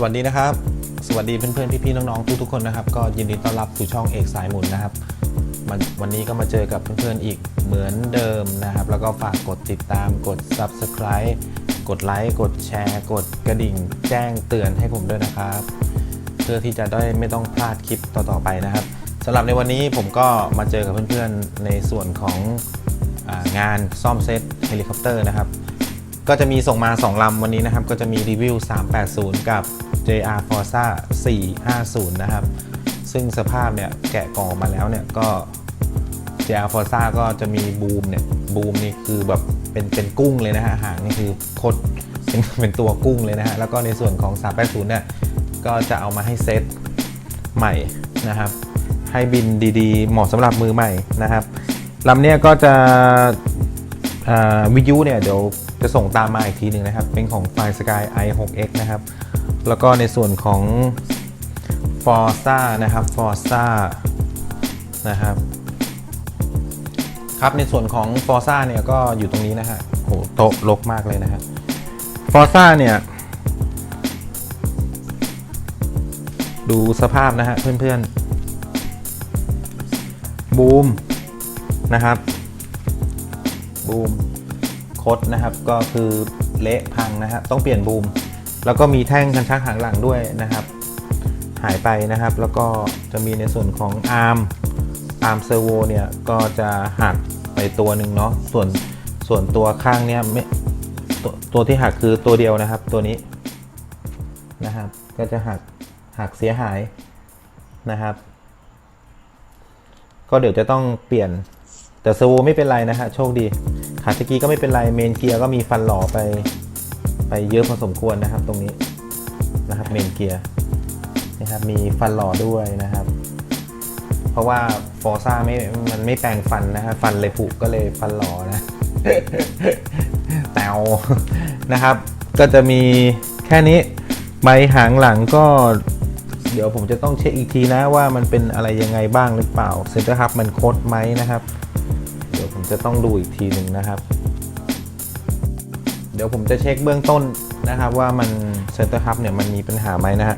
สวัสดีนะครับ สวัสดีเพื่อนๆพี่ๆน้องๆทุกๆคนนะครับ ก็ยินดีต้อนรับสู่ช่องเอกสายหมุนนะครับมันวันนี้ก็มาเจอกับเพื่อนๆอีกเหมือนเดิมนะครับ แล้วก็ฝากกดติดตามกด Subscribe กดไลค์กดแชร์ กดกระดิ่ง แจ้งเตือนให้ผมด้วยนะครับ เพื่อที่จะได้ไม่ต้องพลาดคลิปต่อๆไปนะครับสำหรับในวันนี้ผมก็มาเจอกับเพื่อนๆในส่วนของงานซ่อมเซตเฮลิคอปเตอร์นะครับ ก็จะมีส่งมา 2 ลำวันนี้นะครับ ก็จะมีรีวิว 380 กับ JR Forza 450 นะครับ ซึ่งสภาพเนี่ยแกะกล่องมาแล้วเนี่ยก็ JR Forza ก็จะมีบูมเนี่ยบูมนี่คือแบบเป็นเป็นกุ้งเลยนะฮะหางนี่คือคดเป็นเป็นตัวกุ้งเลยนะฮะแล้วก็ในส่วนของ 380 เนี่ยก็จะเอามาให้เซตใหม่นะครับ ให้บินดีๆ เหมาะสำหรับมือใหม่นะครับลำเนี้ยก็จะอ่าวิทยุเนี่ยเดี๋ยวจะส่งตามมาอีกทีหนึ่งนะครับ เป็นของ f i Sky i6x นะครับ แล้วก็ในส่วนของ Forza นะครับ Forza นะครับ ครับในส่วนของ Forza เนี่ยก็อยู่ตรงนี้นะฮะโหโต๊ะรกมากเลยนะฮะ Forza เนี่ย ดูสภาพนะฮะเพื่อนๆ บูมนะครับ บูมคดนะครับก็คือเละพังนะครับต้องเปลี่ยนบูม แล้วก็มีแท่งกันชักหางหลังด้วยนะครับ หายไปนะครับ แล้วก็จะมีในส่วนของอาร์มอาร์มเซอร์โวเนี่ยก็จะหักไปตัวหนึ่งเนาะส่วนส่วนตัวข้างเนี่ยไม่ตัวตัวที่หักคือตัวเดียวนะครับ ตัวนี้นะครับ ก็จะหักหักเสียหายนะครับ ก็เดี๋ยวจะต้องเปลี่ยนแต่เซอร์โวไม่เป็นไรนะฮะโชคดีขาสกีก็ไม่เป็นไรเมนเกียร์ก็มีฟันหล่อไป ไปเยอะพอสมควรนะครับตรงนี้นะครับเมนเกียร์นะครับมีฟันหล่อด้วยนะครับ เพราะว่าฟอร์ซ่าไม่มันไม่แปลงฟันนะฮะฟันเลยผุก็เลยฟันหล่อนะแตวนะครับ ก็จะมีแค่นี้ใบหางหลังก็เดี๋ยวผมจะต้องเช็คอีกทีนะว่ามันเป็นอะไรยังไงบ้างหรือเปล่าเซนเตอร์ฮับมันโคดไหมนะครับ เดี๋ยวผมจะต้องดูอีกทีหนึ่งนะครับ เดี๋ยวผมจะเช็คเบื้องต้นนะครับว่ามันเซนเตอร์ฮับเนี่ยมันมีปัญหาไหมนะฮะ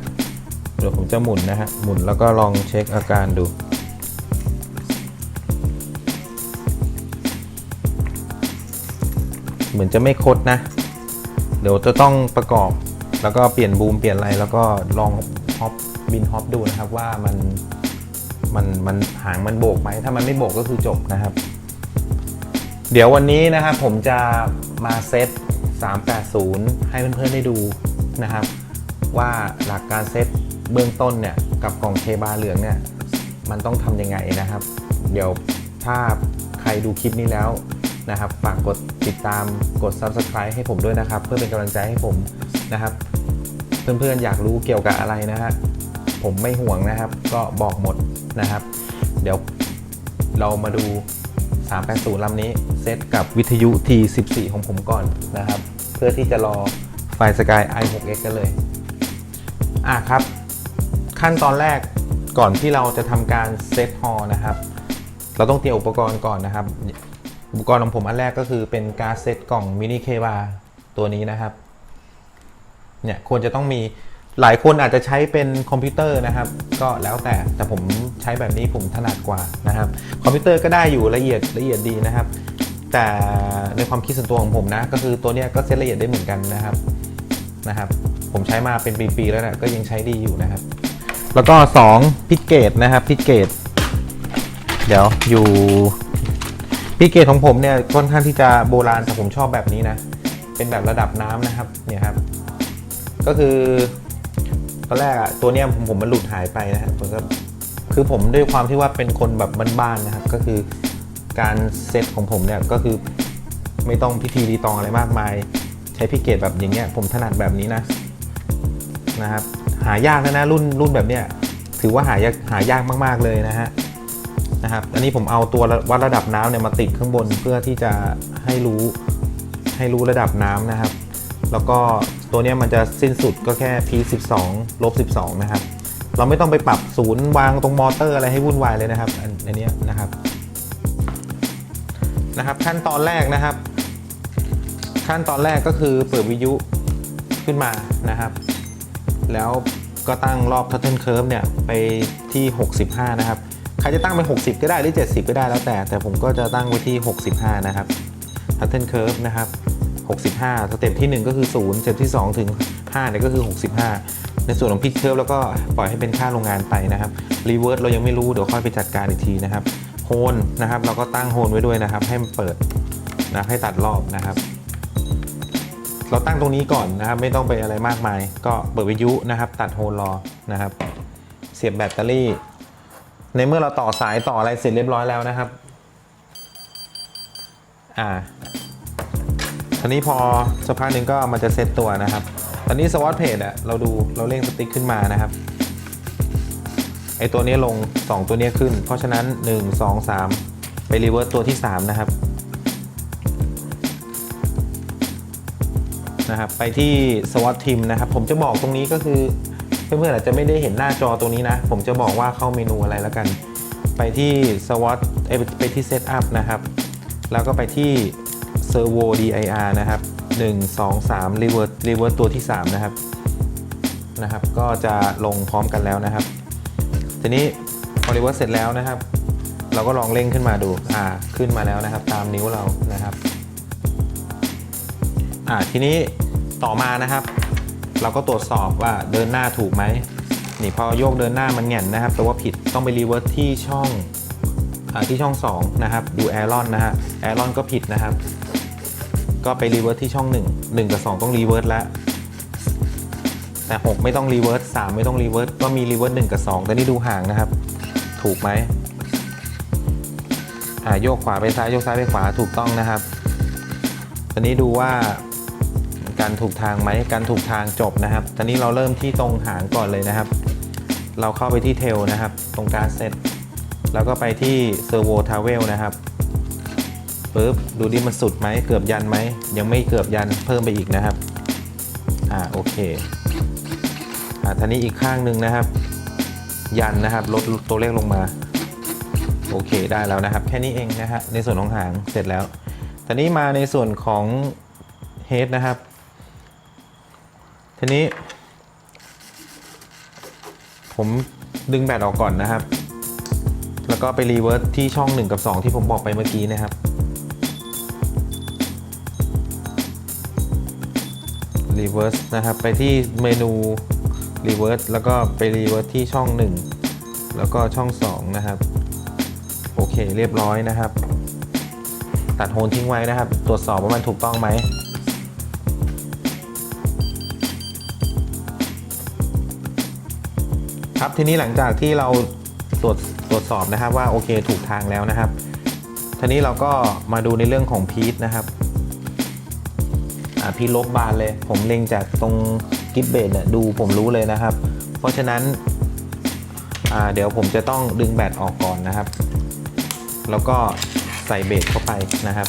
เดี๋ยวผมจะหมุนนะฮะหมุนแล้วก็ลองเช็คอาการดูเหมือนจะไม่คดนะ เดี๋ยวจะต้องประกอบ แล้วก็เปลี่ยนบูมเปลี่ยนอะไรแล้วก็ลองฮอปบินฮอปดูนะครับว่ามันมันมันหางมันโบกไหมถ้ามันไม่โบกก็คือจบนะครับ เดี๋ยววันนี้นะครับผมจะมาเซต 380 ให้เพื่อนๆได้ดูนะครับ ว่าหลักการเซตเบื้องต้นเนี่ยกับกล่องเคบาเหลืองเนี่ยมันต้องทำยังไงนะครับ เดี๋ยวถ้าใครดูคลิปนี้แล้วนะครับฝากกดติดตามกด Subscribe ให้ผมด้วยนะครับ เพื่อเป็นกำลังใจให้ผมนะครับ เพื่อนๆอยากรู้เกี่ยวกับอะไรนะฮะผมไม่ห่วงนะครับ ก็บอกหมดนะครับ เดี๋ยวเรามาดู 380ลำนี้เซตกับวิทยุ T14 ของผมก่อนนะครับ เพื่อที่จะรอไฟ Sky i6x กันเลย อะครับ ขั้นตอนแรกก่อนที่เราจะทำการเซตฮอนะครับ เราต้องเตรียมอุปกรณ์ก่อนนะครับ อุปกรณ์ของผมอันแรกก็คือเป็นการเซตกล่องมินิเคบาตัวนี้นะครับ เนี่ยควรจะต้องมี หลายคนอาจจะใช้เป็นคอมพิวเตอร์นะครับ ก็แล้วแต่แต่ผมใช้แบบนี้ผมถนัดกว่านะครับ คอมพิวเตอร์ก็ได้อยู่ละเอียดละเอียดดีนะครับ แต่ในความคิดส่วนตัวของผมนะ ก็คือตัวเนี้ยก็เซตละเอียดได้เหมือนกันนะครับนะครับ ผมใช้มาเป็นปีๆแล้วนะก็ยังใช้ดีอยู่นะครับ แล้วก็ 2 พิกเกตนะครับพิกเกตเดี๋ยวอยู่พิกเกตของผมเนี่ยค่อนข้างที่จะโบราณแต่ผมชอบแบบนี้นะเป็นแบบระดับน้ำนะครับเนี่ยครับก็คือ ตอนแรกอะตัวเนี้ยผมผมมันหลุดหายไปนะครับผมก็คือผมด้วยความที่ว่าเป็นคนแบบบ้านๆนะครับ ก็คือการเซตของผมเนี่ยก็คือไม่ต้องพิธีรีตองอะไรมากมาย ใช้พิเกตแบบอย่างเงี้ยผมถนัดแบบนี้นะนะครับหายากนะนะรุ่นรุ่นแบบเนี้ยถือว่าหายากหายากมากๆเลยนะฮะนะครับอันนี้ผมเอาตัววัดระดับน้ำเนี่ยมาติดข้างบนเพื่อที่จะให้รู้ให้รู้ระดับน้ำนะครับ แล้วก็ตัวนี้มันจะสิ้นสุดก็แค่ P12 ลบ12 นะครับ เราไม่ต้องไปปรับศูนย์วางตรงมอเตอร์อะไรให้วุ่นวายเลยนะครับอันนี้นะครับนะครับ ขั้นตอนแรกนะครับ ขั้นตอนแรกก็คือเปิดวิทยุขึ้นมานะครับ แล้วก็ตั้งรอบ Turtle Curve เนี่ยไปที่ 65 นะครับ ใครจะตั้งไป60 ก็ได้หรือ 70 ก็ได้แล้วแต่ แต่ผมก็จะตั้งไว้ที่ 65 นะครับ Turtle Curve นะครับ 65สเต็ปที่ 1 ก็คือ0สเต็ปที่ 2 ถึง5เนี่ยก็คือ 65 ในส่วนของ Pitch Curve แล้วก็ปล่อยให้เป็นค่าโรงงานไปนะครับ Reverse เรายังไม่รู้เดี๋ยวค่อยไปจัดการอีกทีนะครับโฮนนะครับเราก็ตั้งโฮนไว้ด้วยนะครับ ให้มันเปิดนะให้ตัดรอบนะครับ เราตั้งตรงนี้ก่อนนะครับ ไม่ต้องไปอะไรมากมาย ก็เปิดวิทยุนะครับ ตัดโฮลรอนะครับ เสียบแบตเตอรี่ ในเมื่อเราต่อสายต่ออะไรเสร็จเรียบร้อยแล้วนะครับ อ่า ทีนี้พอสักพักหนึ่งก็มันจะเซตตัวนะครับ ตอนนี้สวอตเพจอะเราดูเราเร่งสติ๊กขึ้นมานะครับไอตัวนี้ลง 2 ตัวนี้ขึ้น เพราะฉะนั้น 1 2 3 ไปรีเวิร์สตัวที่ 3 นะครับนะครับ ไปที่ SWOT team นะครับ ผมจะบอกตรงนี้ก็คือเพื่อนๆอาจจะไม่ได้เห็นหน้าจอตรงนี้นะ ผมจะบอกว่าเข้าเมนูอะไรแล้วกัน ไปที่ SWOT เอ้ยไปที่ Setup นะครับ แล้วก็ไปที่ Servo DIR นะครับ 1 2 3 Reverse Reverse ตัวที่ 3 นะครับนะครับ ก็จะลงพร้อมกันแล้วนะครับ ทีนี้พอ Reverse เสร็จแล้วนะครับ เราก็ลองเร่งขึ้นมาดูอ่าขึ้นมาแล้วนะครับ ตามนิ้วเรานะครับอ่าทีนี้ต่อมานะครับ เราก็ตรวจสอบว่าเดินหน้าถูกไหมนี่พอโยกเดินหน้ามันแหง่นนะครับแปลว่าผิดต้องไปรีเวิร์สที่ช่องอาที่ช่อง 2 นะครับ ดูแอรอนนะฮะแอรอนก็ผิดนะครับ ก็ไปรีเวิร์สที่ช่อง 1 1 กับ 2 ต้องรีเวิร์สแล้ว แต่ 6 ไม่ต้องรีเวิร์ส3 ไม่ต้องรีเวิร์สก็มีรีเวิร์ส1กับ 2 แต่นี่ดูห่างนะครับ ถูกไหมอ่าโยกขวาไปซ้ายโยกซ้ายไปขวาถูกต้องนะครับตอนนี้ดูว่าการถูกทางไหมการถูกทางจบนะครับ ตอนนี้เราเริ่มที่ตรงหางก่อนเลยนะครับ เราเข้าไปที่เทลนะครับ ตรงการเซตแล้วก็ไปที่เซอร์โวทาวเวลนะครับ ปึ๊บดูดิมันสุดไหมเกือบยันไหมยังไม่เกือบยันเพิ่มไปอีกนะครับอ่าโอเคอ่าทีนี้อีกข้างหนึ่งนะครับ ยันนะครับลดตัวเลขลงมาโอเคได้แล้วนะครับ แค่นี้เองนะฮะในส่วนของหางเสร็จแล้วทีนี้มาในส่วนของเฮดนะครับทีนี้ ผมดึงแบตออกก่อนนะครับ แล้วก็ไปรีเวิร์สที่ช่อง 1 กับ 2 ที่ผมบอกไปเมื่อกี้นะครับ รีเวิร์สนะครับ ไปที่เมนูรีเวิร์สแล้วก็ไปรีเวิร์สที่ช่อง 1 แล้วก็ช่อง 2 นะครับ โอเคเรียบร้อยนะครับ ตัดโฮนทิ้งไว้นะครับ ตรวจสอบว่ามันถูกต้องไหมครับทีนี้หลังจากที่เราตรวจตรวจสอบนะครับว่าโอเคถูกทางแล้วนะครับทีนี้เราก็มาดูในเรื่องของพีทนะครับ พีทลบบานเลย ผมเล็งจากตรงกิฟเบดเนี่ยดูผมรู้เลยนะครับ เพราะฉะนั้นเดี๋ยวผมจะต้องดึงแบตออกก่อนนะครับ แล้วก็ใส่เบสเข้าไปนะครับ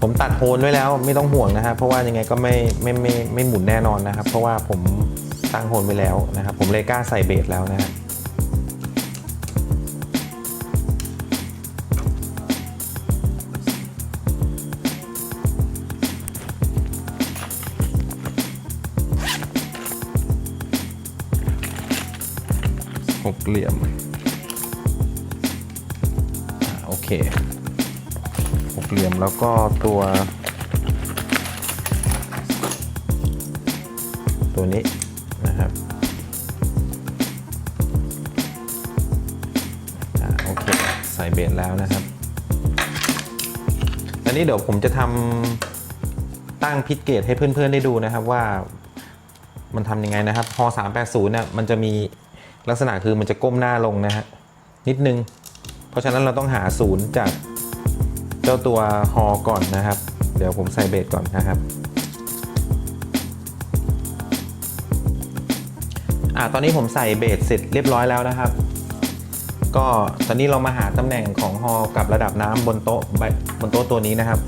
ผมตัดโฮนไว้แล้วไม่ต้องห่วงนะครับ เพราะว่ายังไงก็ไม่ไม่ไม่ไม่หมุนแน่นอนนะครับ เพราะว่าผมตั้งโฮนไว้แล้วนะครับ ผมเลยกล้าใส่เบสแล้วนะครับ เหลี่ยมอโอเคหกเหลี่ยมแล้วก็ตัว ตัวนี้นะครับอโอเคใส่เบสแล้วนะครับ อันนี้เดี๋ยวผมจะทำตั้งพิทเกตให้เพื่อนๆได้ดูนะครับว่ามันทำยังไงนะครับ พอ 380เนี่ยมันจะมี ลักษณะคือมันจะก้มหน้าลงนะฮะนิดนึง เพราะฉะนั้นเราต้องหาศูนย์จากเจ้าตัวฮอก่อนนะครับ เดี๋ยวผมใส่เบสก่อนนะครับอ่าตอนนี้ผมใส่เบสเสร็จเรียบร้อยแล้วนะครับ ก็ตอนนี้เรามาหาตำแหน่งของฮอกับระดับน้ำบนโต๊ะบนโต๊ะตัวนี้นะครับ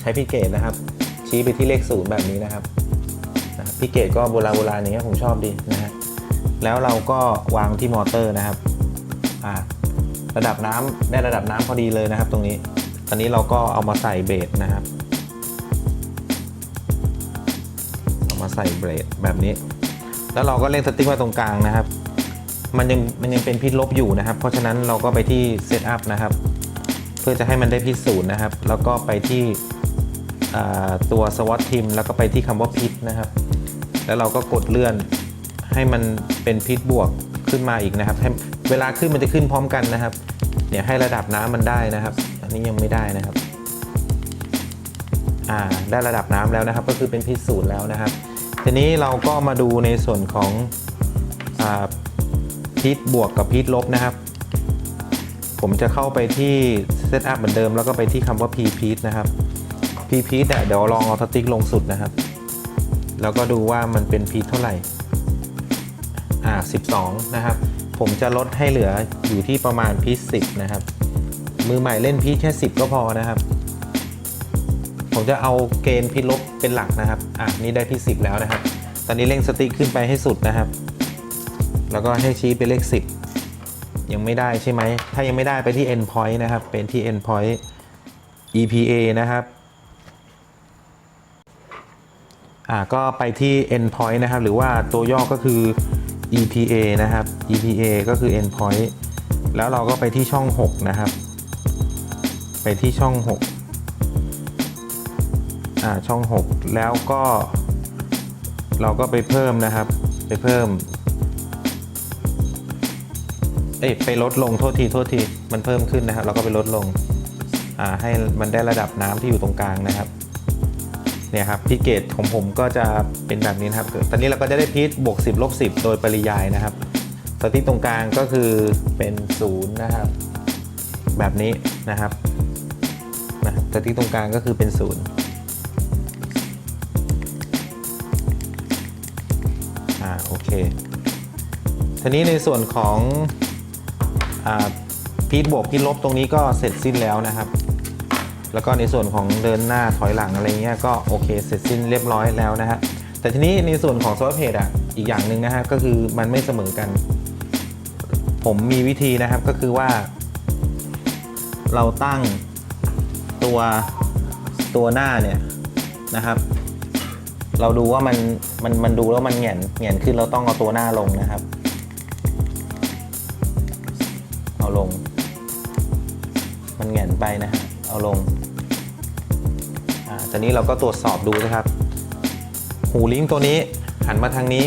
ใช้พิเกตนะครับ ชี้ไปที่เลขศูนย์แบบนี้นะครับนะครับพิเกตก็โบราณโบราณอย่างเงี้ยผมชอบดีนะฮะ แล้วเราก็วางที่มอเตอร์นะครับระดับน้ำได้ระดับน้ำพอดีเลยนะครับ ตรงนี้ ตอนนี้เราก็เอามาใส่เบสนะครับ เอามาใส่เบรดแบบนี้ แล้วเราก็เล่นสติ๊กไว้ตรงกลางนะครับ มันยังมันยังเป็นพิษลบอยู่นะครับ เพราะฉะนั้นเราก็ไปที่เซตอัพนะครับ เพื่อจะให้มันได้พิษศูนย์นะครับ แล้วก็ไปที่ตัวสวอตทีมแล้วก็ไปที่คำว่าพิษนะครับ แล้วเราก็กดเลื่อน ให้มันเป็นพิษบวกขึ้นมาอีกนะครับให้เวลาขึ้นมันจะขึ้นพร้อมกันนะครับเนี่ยให้ระดับน้ำมันได้นะครับ อันนี้ยังไม่ได้นะครับอ่าได้ระดับน้ำแล้วนะครับ ก็คือเป็นพิษศูนย์แล้วนะครับ ทีนี้เราก็มาดูในส่วนของอาพิษบวกกับพิษลบนะครับ ผมจะเข้าไปที่ Setup เหมือนเดิม แล้วก็ไปที่คำว่า p พีนะครับ p พีเนี่ยเดี๋ยวลองเอาสติ๊กลงสุดนะครับ แล้วก็ดูว่ามันเป็นพีเท่าไหร่ อ่า12 นะครับ ผมจะลดให้เหลืออยู่ที่ประมาณพีท10 นะครับ มือใหม่เล่นพีทแค่ 10 ก็พอนะครับ ผมจะเอาเกณฑ์พิษลบเป็นหลักนะครับ อะนี่ได้ที่10 แล้วนะครับ ตอนนี้เร่งสติขึ้นไปให้สุดนะครับ แล้วก็ให้ชี้เป็นเลข 10 ยังไม่ได้ใช่ไหม ถ้ายังไม่ได้ไปที่ end point นะครับ เป็นที่ end point EPA นะครับอ่าก็ไปที่ endpoint นะครับ หรือว่าตัวย่อก็คือ EPA นะครับ EPA ก็คือ endpoint แล้วเราก็ไปที่ช่อง 6 นะครับ ไปที่ช่อง 6 อ่า ช่อง 6 แล้วก็ เราก็ไปเพิ่มนะครับ ไปเพิ่ม เอ้ยไปลดลง โทษที โทษที มันเพิ่มขึ้นนะครับ เราก็ไปลดลง อ่า ให้มันได้ระดับน้ำที่อยู่ตรงกลางนะครับ เนี่ยครับพีเกตของผมก็จะเป็นแบบนี้นะครับตอนนี้เราก็จะได้พีทบวก 10ลบ10 โดยปริยายนะครับสติ๊กตรงกลางก็คือเป็น0นะครับแบบนี้นะครับนะครับสติ๊กตรงกลางก็คือเป็น0อ่าโอเคทีนี้ในส่วนของอพีทบวกพีทลบตรงนี้ก็เสร็จสิ้นแล้วนะครับ แล้วก็ในส่วนของเดินหน้าถอยหลังอะไรเงี้ยก็โอเคเสร็จสิ้นเรียบร้อยแล้วนะฮะแต่ทีนี้ในส่วนของซอฟต์เพจอะอีกอย่างหนึ่งนะฮะก็คือมันไม่เสมอกัน ผมมีวิธีนะครับก็คือว่า เราตั้งตัวตัวหน้าเนี่ยนะครับ เราดูว่ามันมันมันดูแล้วมันแหงนแหงนขึ้นเราต้องเอาตัวหน้าลงนะครับ เอาลง มันแหงนไปนะฮะ เอาลงอ่าตอนนี้เราก็ตรวจสอบดูนะครับ หูลิงก์ตัวนี้หันมาทางนี้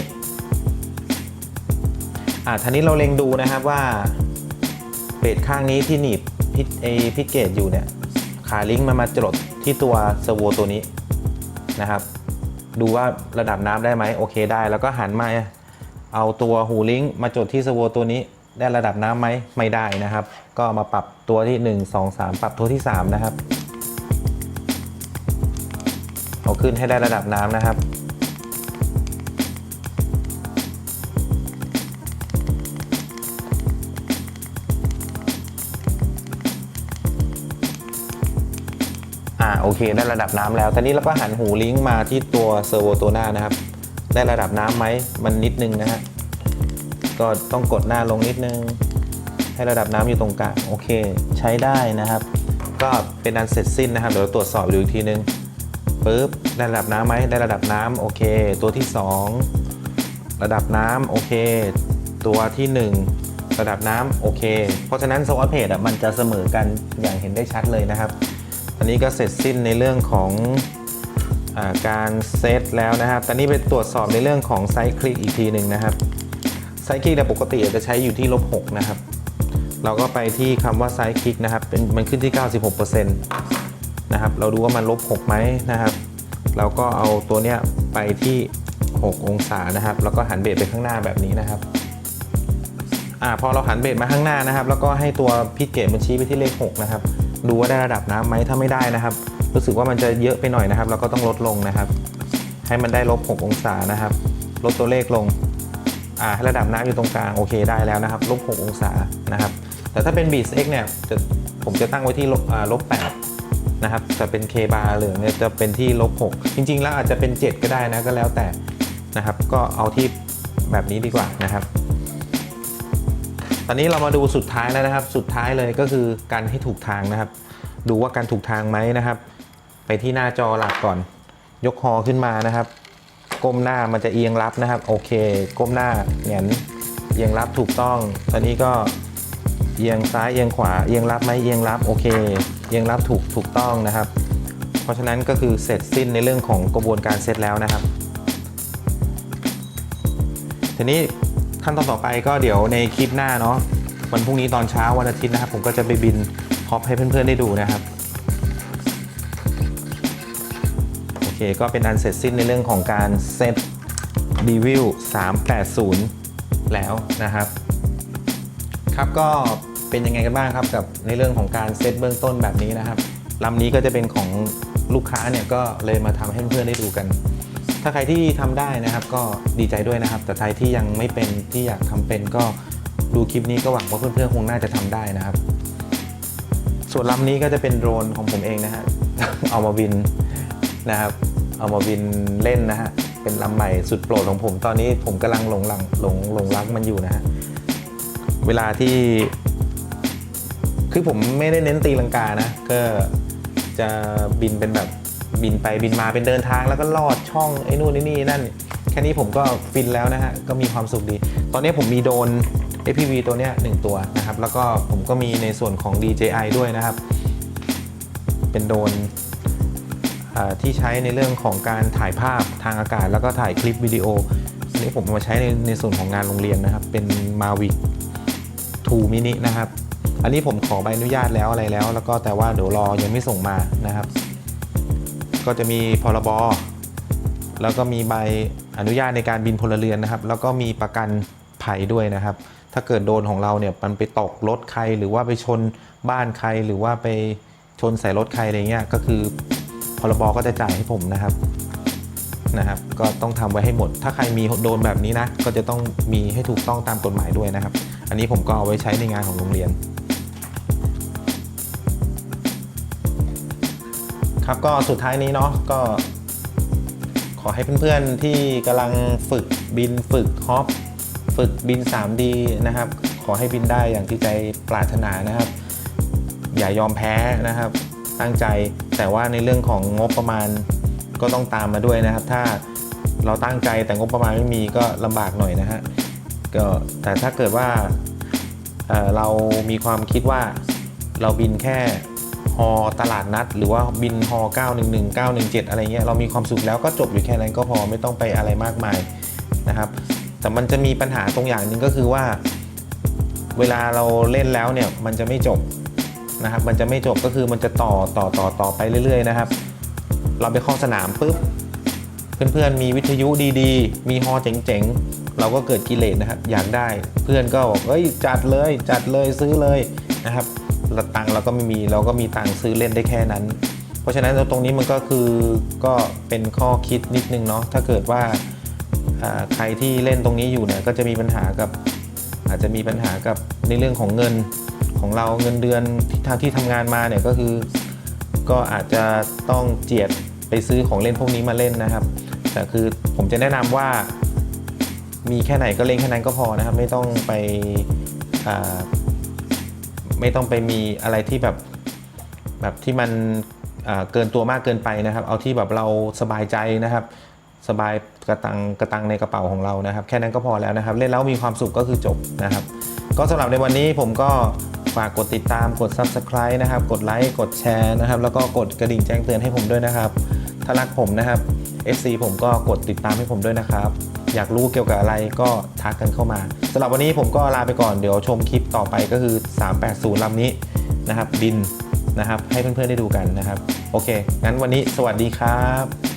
อ่าทีนี้เราเล็งดูนะครับว่าเบรดข้างนี้ที่หนีบพิเอพิเกตอยู่เนี่ยขาลิงก์มันมาจรดที่ตัวเซอร์โวตัวนี้นะครับ ดูว่าระดับน้ำได้ไหมโอเคได้ แล้วก็หันมาเอาตัวหูลิงก์มาจดที่เซอร์โวตัวนี้ได้ระดับน้ำไหมไม่ได้นะครับ ก็มาปรับตัวที่ 1 2 3 ปรับตัวที่ 3 นะครับ เอาขึ้นให้ได้ระดับน้ำนะครับ อ่าโอเค ได้ระดับน้ำแล้วตอนนี้เราก็หันหูลิงก์มาที่ตัวเซอร์โวตัวหน้านะครับ ได้ระดับน้ำไหมมันนิดนึงนะฮะก็ต้องกดหน้าลงนิดนึง ให้ระดับน้ำอยู่ตรงกลางโอเค ใช้ได้นะครับ ก็เป็นอันเสร็จสิ้นนะครับเดี๋ยวตรวจสอบดูอีกทีนึงปึ๊บได้ระดับน้ำไหมได้ระดับน้ำโอเค ตัวที่ 2 ระดับน้ำโอเค ตัวที่ 1 ระดับน้ำโอเค เพราะฉะนั้นโซลเพจอะมันจะเสมอกันอย่างเห็นได้ชัดเลยนะครับ อันนี้ก็เสร็จสิ้นในเรื่องของอาการเซตแล้วนะครับ ตอนนี้ไปตรวจสอบในเรื่องของไซส์คลิกอีกทีหนึ่งนะครับ ไซส์คลิกแต่ปกติจะใช้อยู่ที่ลบ6นะครับ เราก็ไปที่คำว่าไซส์คลิกนะครับเป็นมันขึ้นที่ 96%นะครับเราดูว่ามันลบ6ไหมนะครับ เราก็เอาตัวเนี้ยไปที่ 6 องศานะครับ แล้วก็หันเบสไปข้างหน้าแบบนี้นะครับอ่าพอเราหันเบสมาข้างหน้านะครับ แล้วก็ให้ตัวพิเกตมันชี้ไปที่เลข 6 นะครับ ดูว่าได้ระดับน้ำไหมถ้าไม่ได้นะครับ รู้สึกว่ามันจะเยอะไปหน่อยนะครับ เราก็ต้องลดลงนะครับ ให้มันได้ลบ 6 องศานะครับ ลดตัวเลขลงอ่าให้ระดับน้ำอยู่ตรงกลางโอเคได้แล้วนะครับลบ 6 องศานะครับ แต่ถ้าเป็น b e a t X เนี่ยจะผมจะตั้งไว้ที่ลบอ่าลบ8นะครับจะเป็น K bar เหลืองเนี่ยจะเป็นที่ลบ6จริง ๆ แล้วอาจจะเป็น 7 ก็ได้นะก็แล้วแต่นะครับ ก็เอาที่แบบนี้ดีกว่านะครับ ตอนนี้เรามาดูสุดท้ายแล้วนะครับ สุดท้ายเลยก็คือการให้ถูกทางนะครับ ดูว่าการถูกทางไหมนะครับ ไปที่หน้าจอหลักก่อน ยกคอขึ้นมานะครับ ก้มหน้ามันจะเอียงรับนะครับ โอเค ก้มหน้าแหงนเอียงรับถูกต้อง ตอนนี้ก็ เอียงซ้ายเอียงขวาเอียงรับไหมเอียงรับโอเค เอียงรับถูกถูกต้องนะครับ เพราะฉะนั้นก็คือเสร็จสิ้นในเรื่องของกระบวนการเซตแล้วนะครับ ทีนี้ขั้นตอนต่อไปก็เดี๋ยวในคลิปหน้าเนาะวันพรุ่งนี้ตอนเช้าวันอาทิตย์นะครับ ผมก็จะไปบินฮอปให้เพื่อนๆได้ดูนะครับโอเคก็เป็นอันเสร็จสิ้นในเรื่องของการเซตดีวิว380 แล้วนะครับ ครับก็ เป็นยังไงกันบ้างครับกับในเรื่องของการเซตเบื้องต้นแบบนี้นะครับลำนี้ก็จะเป็นของลูกค้าเนี่ยก็เลยมาทำให้เพื่อนได้ดูกัน ถ้าใครที่ทำได้นะครับก็ดีใจด้วยนะครับ แต่ใครที่ยังไม่เป็นที่อยากทำเป็นก็ดูคลิปนี้ก็หวังว่าเพื่อนๆคงน่าจะทำได้นะครับ ส่วนลำนี้ก็จะเป็นโดรนของผมเองนะฮะเอามาบินนะครับ เอามาบินเล่นนะฮะเป็นลำใหม่สุดโปรดของผมตอนนี้ผมกำลังหลงหลังหลงหลงรักมันอยู่นะฮะเวลาที่ คือผมไม่ได้เน้นตีลังกานะ ก็จะบินเป็นแบบบินไปบินมาเป็นเดินทางแล้วก็ลอดช่องไอ้นู่นไอ้นี่นั่น แค่นี้ผมก็ฟินแล้วนะฮะ ก็มีความสุขดี ตอนนี้ผมมีโดน APV ตัวเนี้ยหนึ่งตัวนะครับ แล้วก็ผมก็มีในส่วนของ DJI ด้วยนะครับ เป็นโดนที่ใช้ในเรื่องของการถ่ายภาพทางอากาศ แล้วก็ถ่ายคลิปวิดีโอันนี้ผมมาใช้ในในส่วนของงานโรงเรียนนะครับ เป็น Mavic 2 mini นะครับ อันนี้ผมขอใบอนุญาตแล้วอะไรแล้ว แล้วก็แต่ว่าเดี๋ยวรอยังไม่ส่งมานะครับ ก็จะมีพรบแล้วก็มีใบอนุญาตในการบินพลเรือนนะครับ แล้วก็มีประกันภัยด้วยนะครับ ถ้าเกิดโดนของเราเนี่ยมันไปตกรถใครหรือว่าไปชนบ้านใครหรือว่าไปชนใส่รถใครอะไรเงี้ยก็คือพรบก็จะจ่ายให้ผมนะครับนะครับ ก็ต้องทำไว้ให้หมด ถ้าใครมีโดนแบบนี้นะ ก็จะต้องมีให้ถูกต้องตามกฎหมายด้วยนะครับ อันนี้ผมก็เอาไว้ใช้ในงานของโรงเรียน ครับก็สุดท้ายนี้เนาะก็ ขอให้เพื่อนๆที่กำลังฝึกบินฝึกฮอปฝึกบิน 3D นะครับ ขอให้บินได้อย่างที่ใจปรารถนานะครับ อย่ายอมแพ้นะครับ ตั้งใจแต่ว่าในเรื่องของงบประมาณก็ต้องตามมาด้วยนะครับ ถ้าเราตั้งใจแต่งบประมาณไม่มีก็ลำบากหน่อยนะฮะก็แต่ถ้าเกิดว่าเออเรามีความคิดว่าเราบินแค่ ฮอตลาดนัด หรือว่าบินฮอ911 917 อะไรเงี้ยเรามีความสุขแล้วก็จบอยู่แค่นั้นก็พอไม่ต้องไปอะไรมากมายนะครับแต่มันจะมีปัญหาตรงอย่างหนึ่งก็คือว่า เวลาเราเล่นแล้วเนี่ยมันจะไม่จบนะครับมันจะไม่จบก็คือมันจะต่อต่อต่อต่อไปเรื่อยๆนะครับ เราไปเข้าสนามปุ๊บเพื่อนๆมีวิทยุดีๆ มีฮอเจ๋งๆ เราก็เกิดกิเลสนะครับอยากได้เพื่อนก็บอกเอ้ยจัดเลยจัดเลยซื้อเลยนะครับ ตังค์เราก็ไม่มีเราก็มีตังค์ซื้อเล่นได้แค่นั้น เพราะฉะนั้นตรงนี้มันก็คือก็เป็นข้อคิดนิดนึงเนาะถ้าเกิดว่าใครที่เล่นตรงนี้อยู่เนี่ยก็จะมีปัญหากับอาจจะมีปัญหากับในเรื่องของเงินของเราเงินเดือนที่ทางที่ทำงานมาเนี่ยก็คือก็อาจจะต้องเจียดไปซื้อของเล่นพวกนี้มาเล่นนะครับ แต่คือผมจะแนะนำว่ามีแค่ไหนก็เล่นแค่นั้นก็พอนะครับ ไม่ต้องไปอ่า ไม่ต้องไปมีอะไรที่แบบแบบที่มันเกินตัวมากเกินไปนะครับ เอาที่แบบเราสบายใจนะครับ สบายกระตังกระตังในกระเป๋าของเรานะครับ แค่นั้นก็พอแล้วนะครับ เล่นแล้วมีความสุขก็คือจบนะครับ ก็สำหรับในวันนี้ผมก็ฝากกดติดตามกด Subscribe นะครับ กดไลค์กดแชร์นะครับ แล้วก็กดกระดิ่งแจ้งเตือนให้ผมด้วยนะครับถ้ารักผมนะครับ FC ผมก็กดติดตามให้ผมด้วยนะครับ อยากรู้เกี่ยวกับอะไรก็ทักกันเข้ามาสำหรับวันนี้ผมก็ลาไปก่อนเดี๋ยวชมคลิปต่อไปก็คือ 380ลำนี้นะครับบินนะครับให้เพื่อนๆได้ดูกันนะครับ โอเค งั้นวันนี้สวัสดีครับ